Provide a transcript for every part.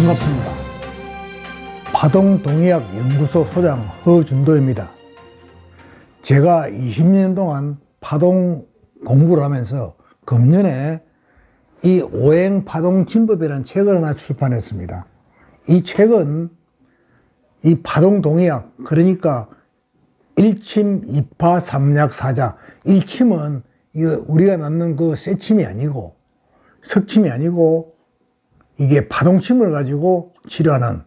반갑습니다. 파동동의학 연구소 소장 허준도입니다. 제가 20년 동안 파동 공부를 하면서 금년에 이 오행 파동 진법이라는 책을 하나 출판했습니다. 이 책은 이 파동 동의학 그러니까 일침, 이파, 삼약, 사자. 일침은 우리가 낳는 그 쇠침이 아니고 석침이 아니고 이게 파동침을 가지고 치료하는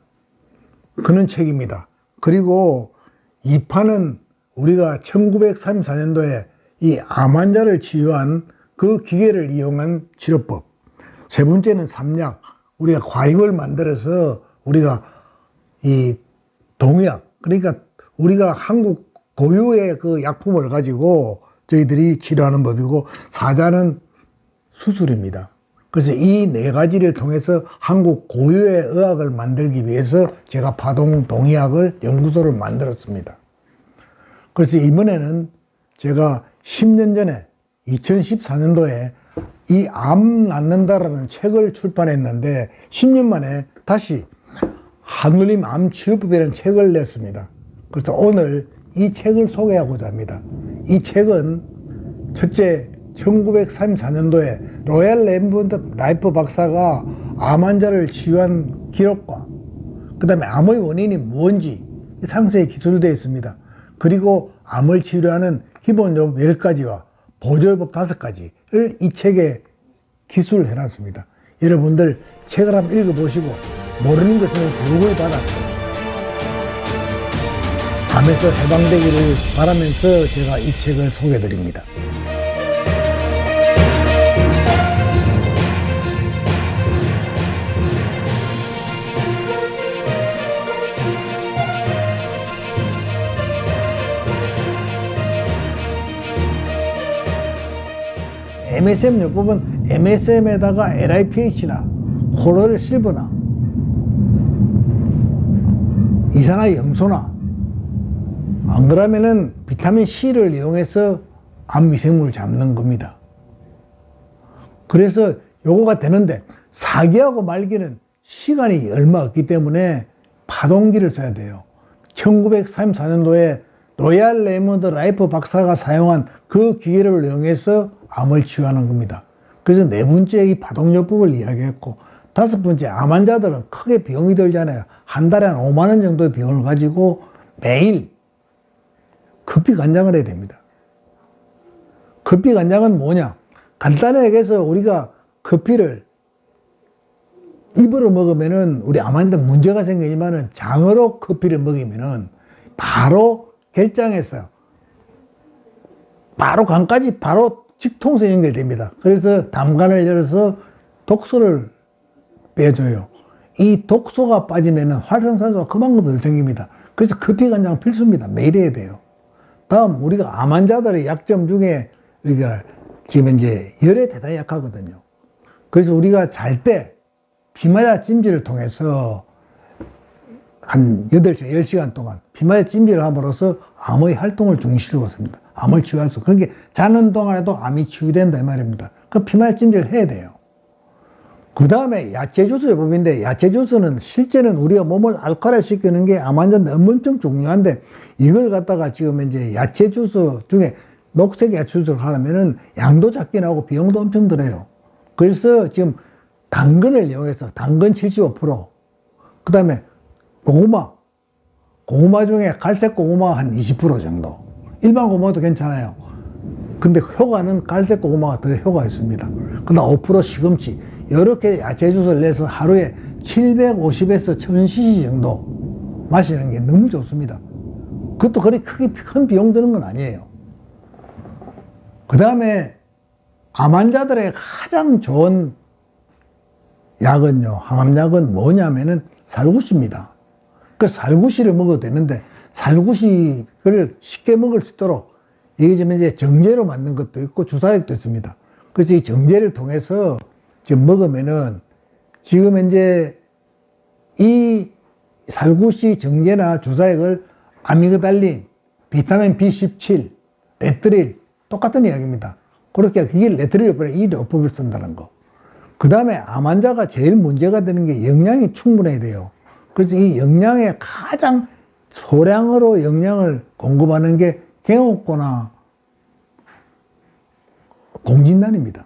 그런 책입니다. 그리고 이파는 우리가 1934년도에 이 암 환자를 치유한 그 기계를 이용한 치료법. 세 번째는 삼약. 우리가 과육을 만들어서 우리가 이 동약. 그러니까 우리가 한국 고유의 그 약품을 가지고 저희들이 치료하는 법이고 사자는 수술입니다. 그래서 이 네 가지를 통해서 한국 고유의 의학을 만들기 위해서 제가 파동 동의학을 연구소를 만들었습니다. 그래서 이번에는 제가 10년 전에 2014년도에 이 암 낫는다라는 책을 출판했는데 10년 만에 다시 한울림 암 치유법이라는 책을 냈습니다. 그래서 오늘 이 책을 소개하고자 합니다. 이 책은 첫째 1934년도에 로얄 램브 라이프 박사가 암 환자를 치유한 기록과 그 다음에 암의 원인이 뭔지 상세히 기술되어 있습니다. 그리고 암을 치료하는 기본요법 10가지와 보조요법 5가지를 이 책에 기술을 해놨습니다. 여러분들 책을 한번 읽어보시고 모르는 것은 교육을 받아서 암에서 해방되기를 바라면서 제가 이 책을 소개드립니다. MSM 요법은 MSM에다가 LIPH나 호로를 실버나 이산화 염소나 안 그러면은 비타민 C를 이용해서 암 미생물을 잡는 겁니다. 그래서 요거가 되는데 사기하고 말기는 시간이 얼마 없기 때문에 파동기를 써야 돼요. 1934년도에 로얄 레몬드 라이프 박사가 사용한 그 기계를 이용해서 암을 치유하는 겁니다. 그래서 네 번째 이 파동요법을 이야기했고 다섯 번째 암 환자들은 크게 비용이 들잖아요. 한 달에 한 5만 원 정도의 비용을 가지고 매일 커피 간장을 해야 됩니다. 커피 간장은 뭐냐? 간단하게 해서 우리가 커피를 입으로 먹으면은 우리 암 환자 문제가 생기지만은 장으로 커피를 먹이면은 바로 결장해서 바로 간까지 바로 직통성 연결됩니다. 그래서 담관을 열어서 독소를 빼줘요. 이 독소가 빠지면 활성산소가 그만큼 더 생깁니다. 그래서 커피 간장 필수입니다. 매일 해야 돼요. 다음 우리가 암 환자들의 약점 중에 우리가 지금 이제 열에 대단히 약하거든요. 그래서 우리가 잘때 비마자 찜질을 통해서 한 8시간, 10시간 동안 비마자 찜질을 함으로써 암의 활동을 중시키었습니다. 암을 치유할 수. 그러니까 자는 동안에도 암이 치유된다 이 말입니다. 그 비마자 찜질을 해야 돼요. 그 다음에 야채 주스 요법인데 야채 주스는 실제는 우리가 몸을 알칼화 시키는 게 암 환자인데 엄청 중요한데 이걸 갖다가 지금 이제 야채 주스 중에 녹색 야채 주스를 하려면은 양도 작게 나오고 비용도 엄청 들어요. 그래서 지금 당근을 이용해서 당근 75%, 그 다음에 고구마, 고구마 중에 갈색 고구마 한20% 정도. 일반 고구마도 괜찮아요. 근데 효과는 갈색 고구마가 더 효과가 있습니다. 그 다음 5% 시금치. 이렇게 야채 주스를 내서 하루에 750에서 1000cc 정도 마시는 게 너무 좋습니다. 그것도 그리 크게 큰 비용 드는 건 아니에요. 그 다음에 암 환자들의 가장 좋은 약은요, 항암약은 뭐냐면은 살구시입니다. 그 살구시를 먹어도 되는데, 살구시를 쉽게 먹을 수 있도록, 이게 지금 이제 정제로 만든 것도 있고, 주사액도 있습니다. 그래서 이 정제를 통해서 지금 먹으면은, 지금 이제 이 살구시 정제나 주사액을 아미그달린, 비타민 B17, 레트릴, 똑같은 이야기입니다. 그렇게 그게 레트릴 요법에 이 요법을 쓴다는 거. 그 다음에 암 환자가 제일 문제가 되는 게 영양이 충분해야 돼요. 그래서 이 영양에 가장 소량으로 영양을 공급하는 게 갱옥고나 공진단입니다.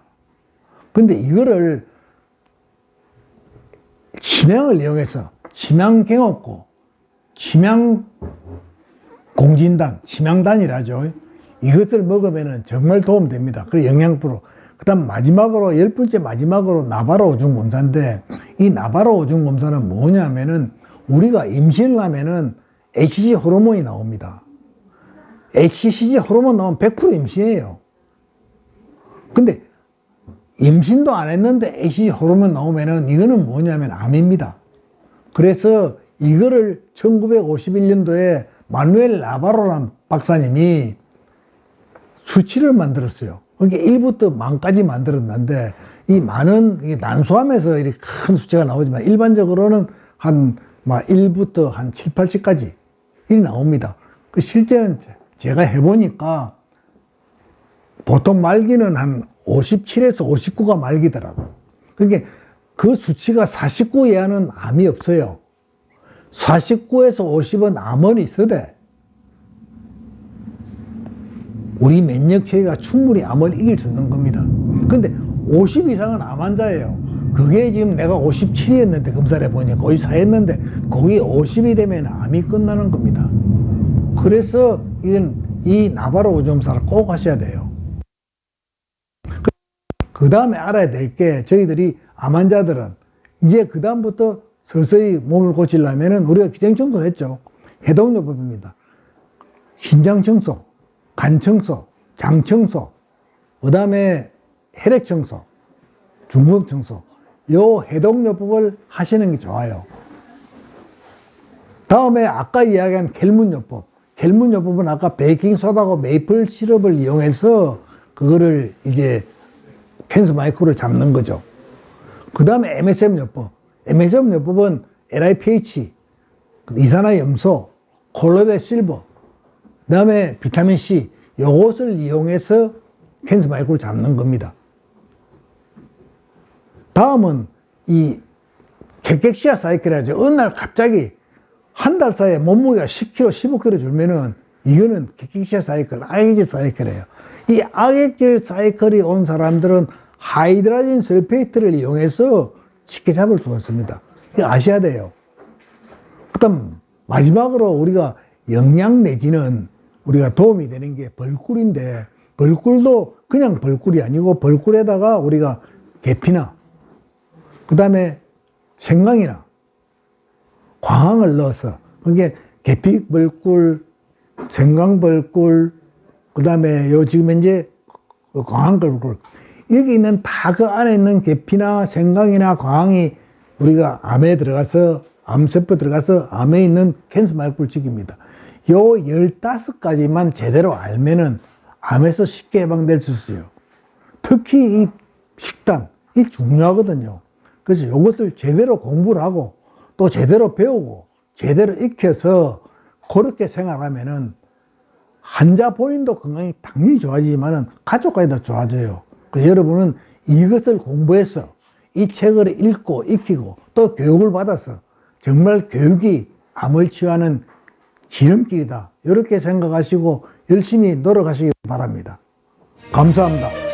근데 이거를 침양을 이용해서 침양갱업고, 침양 공진단, 침양단이라죠. 이것을 먹으면 정말 도움됩니다. 그리고 영양프로. 그 다음 마지막으로, 열 번째 마지막으로 나바로 오줌 검사인데, 이 나바로 오줌 검사는 뭐냐면은, 우리가 임신을 하면은 HCG 호르몬이 나옵니다. HCG 호르몬 나오면 100% 임신이에요. 근데 임신도 안 했는데 HCG 호르몬 나오면은 이거는 뭐냐면 암입니다. 그래서 이거를 1951년도에 마누엘 나바로란 박사님이 수치를 만들었어요. 그러니까 1부터 만까지 만들었는데 이 만은 이게 난수함에서 이렇게 큰 숫자가 나오지만 일반적으로는 한막 1부터 한 7, 80까지 이 나옵니다. 그 실제는 제가 해보니까 보통 말기는 한 57에서 59가 말기더라고요. 그러니까 그 수치가 49 이하는 암이 없어요. 49에서 50은 암은 있어대. 우리 면역 체계가 충분히 암을 이길 수 있는 겁니다. 근데 50 이상은 암 환자예요. 그게 지금 내가 57이었는데 검사를 해보니까 54였는데 거기 50이 되면 암이 끝나는 겁니다. 그래서 이건 이 나바로 오점사를 꼭 하셔야 돼요. 그 다음에 알아야 될 게 저희들이 암 환자들은 이제 그 다음부터 서서히 몸을 고치려면은 우리가 기생청소를 했죠. 해독요법입니다. 신장 청소, 간 청소, 장 청소, 그 다음에 혈액 청소, 중금 청소. 요 해독요법을 하시는 게 좋아요. 다음에 아까 이야기한 켈문요법. 켈문요법은 아까 베이킹소다하고 메이플 시럽을 이용해서 그거를 이제 캔서 마이크로를 잡는 거죠. 그 다음에 MSM요법. MSM요법은 LIPH, 이산화염소, 콜로레 실버, 그 다음에 비타민C, 요것을 이용해서 캔서 마이크로를 잡는 겁니다. 다음은 이 객객시아 사이클이라죠. 어느 날 갑자기 한 달 사이에 몸무게가 10kg, 15kg 줄면은 이거는 객객시아 사이클, 악액질 사이클이에요. 이 악액질 사이클이 온 사람들은 하이드라진 설페이트를 이용해서 쉽게 잡을 수가 있습니다. 이거 아셔야 돼요. 그 다음 마지막으로 우리가 영양 내지는 우리가 도움이 되는 게 벌꿀인데 벌꿀도 그냥 벌꿀이 아니고 벌꿀에다가 우리가 계피나 그 다음에 생강이나 광황을 넣어서 그게 계피 벌꿀, 생강 벌꿀, 그 다음에 요 지금 현재 광황 벌꿀 여기 있는 다 그 안에 있는 계피나 생강이나 광황이 우리가 암에 들어가서 암세포 들어가서 암에 있는 캔서 말꿀칙입니다. 요 15가지만 제대로 알면은 암에서 쉽게 해방될 수 있어요. 특히 이 식단, 이 중요하거든요. 그래서 이것을 제대로 공부를 하고 또 제대로 배우고 제대로 익혀서 그렇게 생활하면은 환자 본인도 건강이 당연히 좋아지지만은 가족까지도 좋아져요. 그래서 여러분은 이것을 공부해서 이 책을 읽고 익히고 또 교육을 받아서 정말 교육이 암을 치유하는 지름길이다. 이렇게 생각하시고 열심히 노력하시기 바랍니다. 감사합니다.